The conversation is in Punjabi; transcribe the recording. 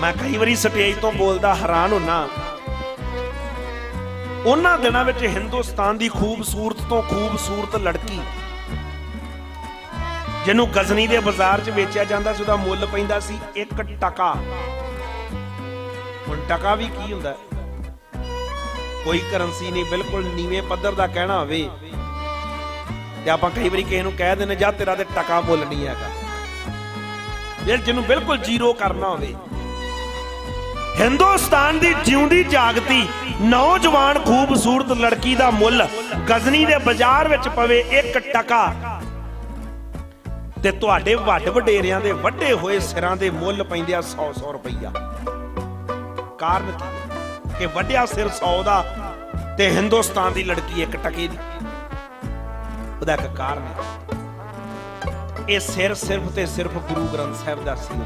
ਮੈਂ ਕਈ ਵਾਰੀ ਸਟੇਜ ਤੋਂ ਬੋਲਦਾ ਹੈਰਾਨ ਹੁੰਨਾ। ਉਹਨਾਂ ਦਿਨਾਂ ਵਿੱਚ ਹਿੰਦੁਸਤਾਨ ਦੀ ਖੂਬਸੂਰਤ ਤੋਂ ਖੂਬਸੂਰਤ ਲੜਕੀ, ਜਿਹਨੂੰ ਗਜ਼ਨੀ ਦੇ ਬਾਜ਼ਾਰ 'ਚ ਵੇਚਿਆ ਜਾਂਦਾ ਸੀ, ਉਹਦਾ ਮੁੱਲ ਪੈਂਦਾ ਸੀ 1 ਟਕਾ। ਹੁਣ ਟਕਾ ਵੀ ਕੀ ਹੁੰਦਾ? ਕੋਈ ਕਰੰਸੀ ਨਹੀਂ, ਬਿਲਕੁਲ ਨੀਵੇਂ ਪੱਧਰ ਦਾ ਕਹਿਣਾ ਹੋਵੇ, ਤੇ ਆਪਾਂ ਕਈ ਵਾਰੀ ਕਿਸੇ ਨੂੰ ਕਹਿ ਦਿੰਦੇ ਜਾਂ ਤੇਰਾ ਤੇ ਟਕਾ ਮੁੱਲ ਨਹੀਂ ਹੈਗਾ। ਜਿਹਨੂੰ ਬਿਲਕੁਲ ਜ਼ੀਰੋ ਕਰਨਾ ਹੋਵੇ ਹਿੰਦੁਸਤਾਨ ਦੀ ਜਿਉਂਦੀ ਜਾਗਤੀ, ਨੌਜਵਾਨ ਖੂਬਸੂਰਤ ਲੜਕੀ ਦਾ ਮੁੱਲ ਗਜ਼ਨੀ ਦੇ ਬਾਜ਼ਾਰ ਵਿੱਚ ਪਵੇ 1 ਟਕਾ। ਤੇ ਤੁਹਾਡੇ ਵੱਡ ਵਡੇਰਿਆਂ ਦੇ ਵੱਡੇ ਹੋਏ ਸਿਰਾਂ ਦੇ ਮੁੱਲ ਪੈਂਦੇ ਆ 100 100 ਰੁਪਈਆ। ਕਾਰਨ ਕੀ? ਕਿ ਵੱਡਿਆ ਸਿਰ 100 ਦਾ ਤੇ ਹਿੰਦੁਸਤਾਨ ਦੀ ਲੜਕੀ 1 ਟਕੇ ਦੀ। ਉਹਦਾ ਇੱਕ ਕਾਰਨ ਹੈ। ਇਹ ਸਿਰ ਸਿਰਫ ਤੇ ਸਿਰਫ ਗੁਰੂ ਗ੍ਰੰਥ ਸਾਹਿਬ ਦਾ ਸੀ।